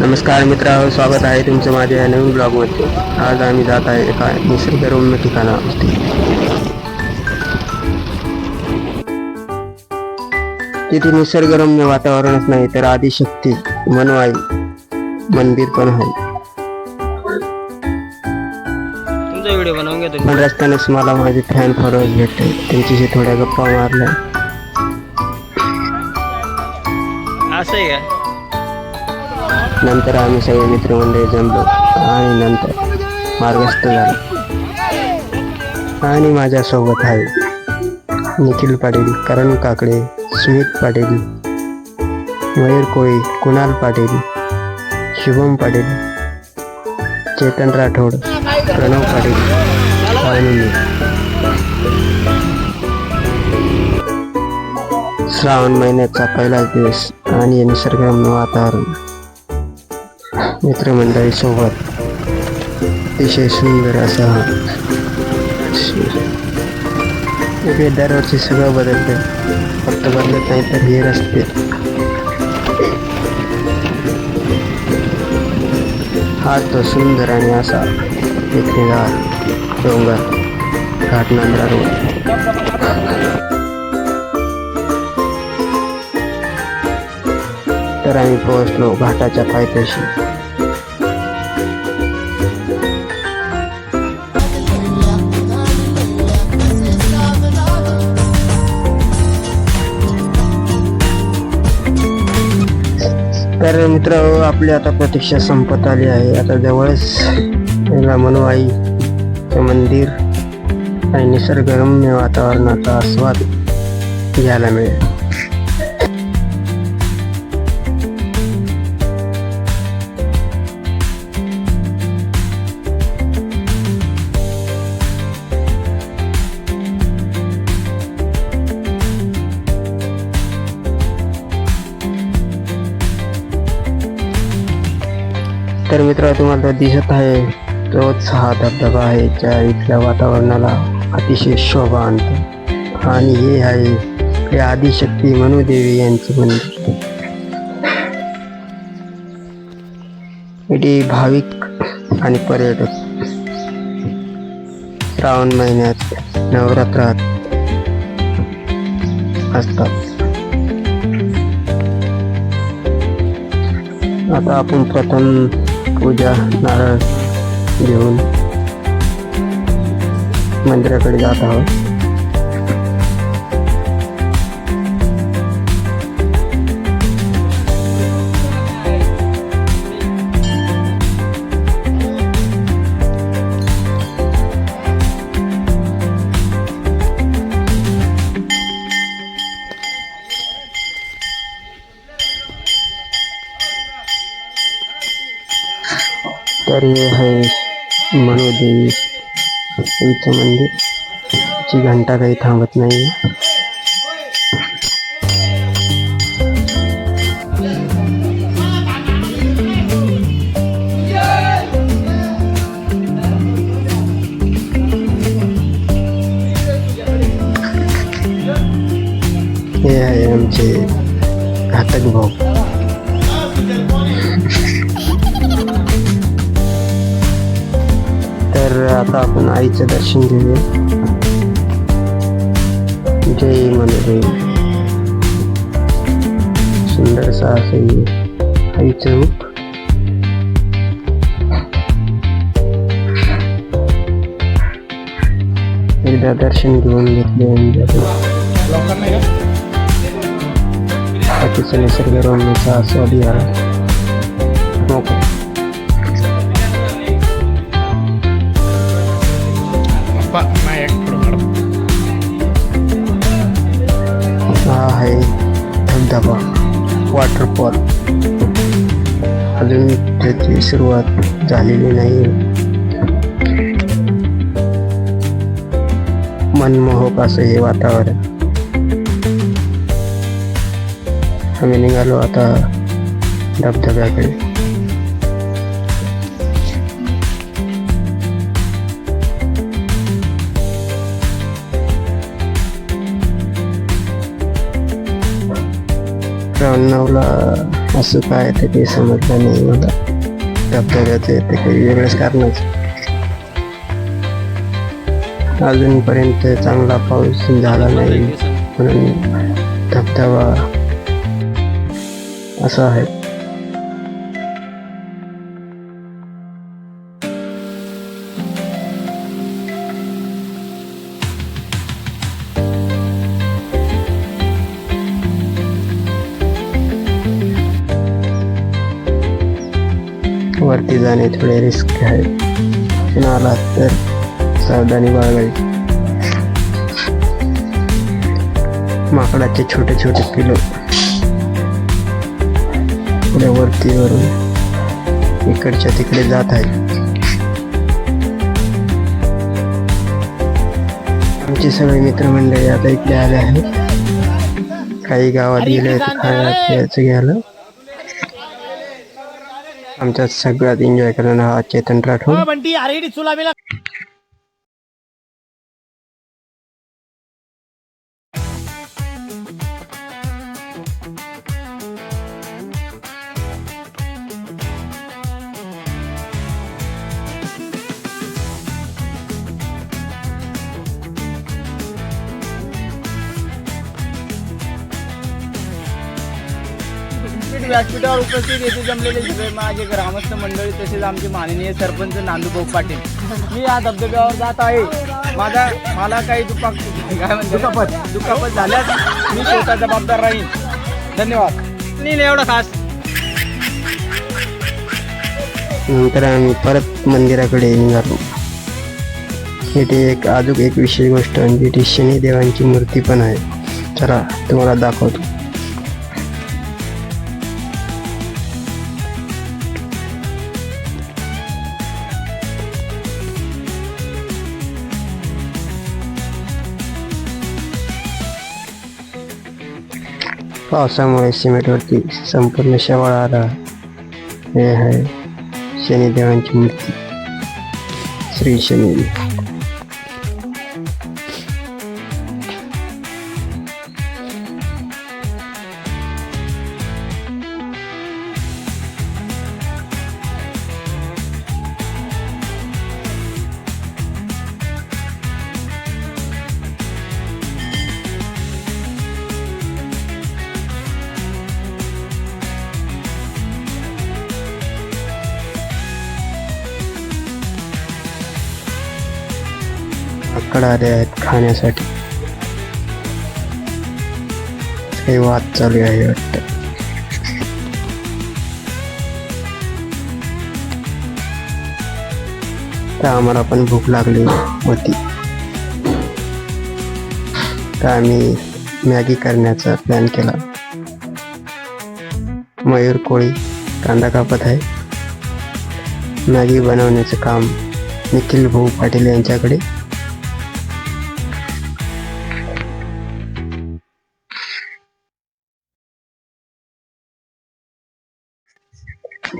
नमस्कार मित्रांनो स्वागत आहे तुमचं माझ्या या नवीन ब्लॉगमध्ये. आज आम्ही जात आहे एका निसर्गरम्य ठिकाणावरती तिथे निसर्गरम्य वातावरणच नाही तर आदिशक्ती मनवाई मंदिर पण आहे. पण रस्त्यानेच मला माझे फॅन फॉलोअर्स भेटले. त्यांच्याशी थोड्या गप्पा मारल्या. असं आहे का? नंतर आम्ही सगळे मित्रमंडळी जमलो आणि नंतर मार्गस्थ झालो. आणि माझ्यासोबत आहे निखिल पाटील करण काकडे स्मित पाटील मयूर कोळी कुणाल पाटील शुभम पाटील चेतन राठोड प्रणव पाटील आणि श्रावण महिन्याचा पहिलाच दिवस आणि निसर्गरम्य वातावरण. मित्रमंडळीसोबत अतिशय सुंदर असा हा दरवर्षी सगळं बदलते. फक्त बदलत नाही तर हे रस्ते हा तो सुंदर आणि असा हिरवेगार डोंगर घाटनांद्रा रोड. तर आम्ही पोहोचलो घाटाच्या पायथ्याशी. तर मित्र आपली आता प्रतीक्षा संपत आली आहे. आता जवळच रामनवाई मंदिर आणि निसर्गरम्य वातावरणाचा आस्वाद घ्यायला मिळेल. तर मित्र तुम्हाला दिसत आहे तोच हा धबधबा आहे ज्या इथल्या वातावरणाला अतिशय शोभा आणतो. आणि हे आहे हे आदिशक्ती मनुदेवी यांचे मंदिर. इथे भाविक आणि पर्यटक. श्रावण महिन्यात नवरात्रात असतात. आता आपण प्रथम पूजा नारळ घेऊन मंदिराकडे जात आहोत. तर हे। आहे मनुदेवी यांचं मंदिर ची घंटा काही थांबत नाही हे। आहे आमचे घातक भाऊ तर आता आपण आईचं दर्शन घेऊया जय मनोदेव सुंदरसा असं हे आईचं रूप एकदा दर्शन घेऊन घेतले आणि आपण बाकीचं निसर्गरम्याचा आस्वाद घ्यावा मोकळा वॉटरफॉल अजून त्याची सुरुवात झालेली नाही. मनमोहक असं हे वातावरण. आम्ही निघालो आता धबधब्याकडे. त्र्याण्णवला असं काय ते काही समजलं नाही मला. धबधब्याचं ते काही वेगळंच कारणच अजूनपर्यंत चांगला पाऊस झाला नाही म्हणून धबधबा असा आहे. वरती जाणे थोडे रिस्क आहे. पण आला तर? सावधानी बाळगावी माकडाचे छोटे छोटे पिलो. पुढे वरती वरून इकडच्या तिकडे जात आहे आमचे सगळे मित्रमंडळी आता इकडे आले आहेत. काही गावात गेले आहेत खायला घ्यायला. आमच्यात सगळ्यात एन्जॉय करणार हा चेतन राठोड. हो, बंटी अरे चुला बिला व्यासपीठावर उपस्थित येथे जमलेले सगळे माझे ग्रामस्थ मंडळी तसेच आमचे माननीय सरपंच नांदूभाऊ पाटील. मी या धबधब्यावर जात आहे. माझा मला काही दुपाक काय म्हणते दुखापत. दुखापत झाल्यास मी स्वतः जबाबदार राहीन. धन्यवाद. नील एवढा खास. नंतर आम्ही परत मंदिराकडे निघालो. इथे एक अजून एक विशेष गोष्ट म्हणजे इथे शनिदेवांची मूर्ती पण आहे. चला तुम्हाला दाखवतो. पावसामुळे सिमेंटवरती संपूर्ण शेवाळ आला. हे आहे शनिदेवांची मूर्ती. श्री शनी. आकडे आहेत खाण्यासाठी. हे वाद चालू आहे वाटतं. तर आम्हाला पण भूक लागली होती. तर आम्ही मॅगी करण्याचा प्लॅन केला. मयूर कोळी कांदा कापत आहे. मॅगी बनवण्याचं काम निखिल भाऊ पाटील यांच्याकडे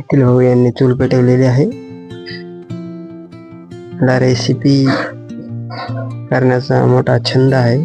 निखिल भाऊ यांनी चूल पेटवलेली आहे. मला रेसिपी करण्याचा मोठा छंद आहे.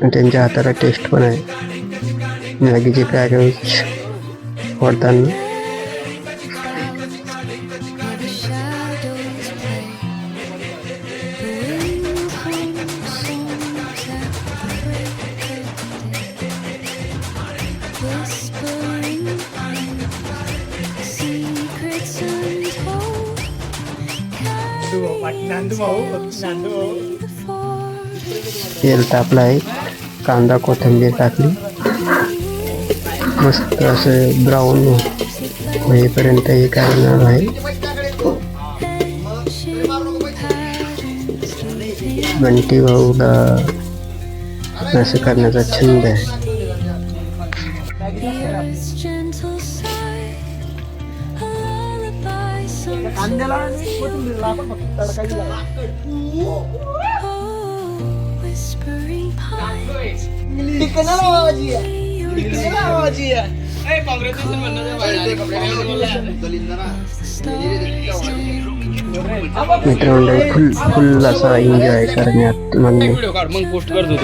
आणि त्यांच्या हाताला टेस्ट पण आहे. मॅगीचे पॅकेज फोडताना. तेल तापलं आहे कांदा कोथिंबीर टाकली. मस्त असं ब्राऊन होईपर्यंत हे करणार आहे? बंटी भाऊला असं करण्याचा छंद आहे. कांद्याला आणि कोथिंबीरला आपण फक्त तडका दिला. टिकणार आवाजी आहे टिकणार आवाजी आहे मित्रमंडळी फुल फुल असा एन्जॉय करण्यात करतो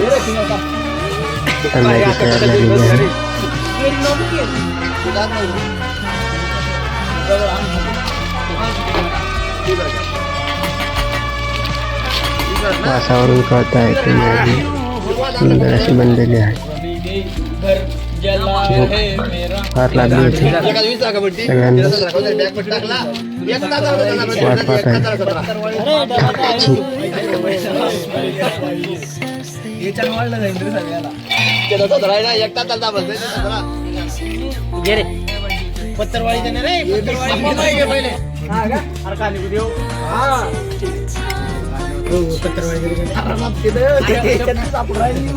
मॅगी तयार झालेली आहे. वासावरून कळत आहे की मॅगी सुंदर अशी बनलेली आहे फार लागली होती सगळ्यांना वाट पाहत आहे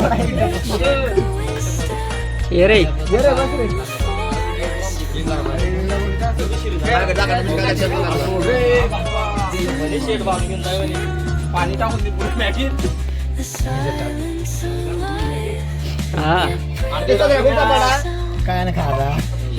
खायची. ये रे पाणी टाकून दे पुढे Maggi The silence of life. हा काय ना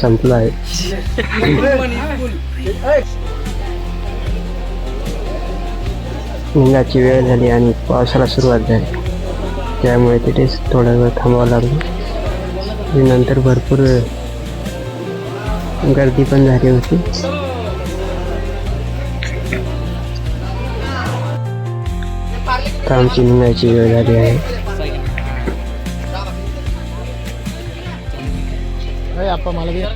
संपलं आहे. निघाची वेळ झाली आणि पावसाला सुरुवात झाली. त्यामुळे तिथेच थोडा वेळ थांबावं लागलं. आणि नंतर भरपूर गर्दी पण झाली होती. तर आमची निघायची वेळ झाली आहे. आपण मला.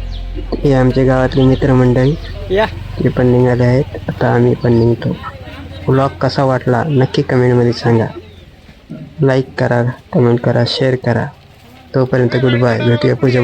हे आमच्या गावातले मित्रमंडळी. या. ते पण निघाले आहेत. आता आम्ही पण निघतो. ब्लॉग कसा वाटला नक्की कमेंटमध्ये सांगा. लाईक करा कमेंट करा शेअर करा. तोपर्यंत गुड बाय भेटूया पुढच्या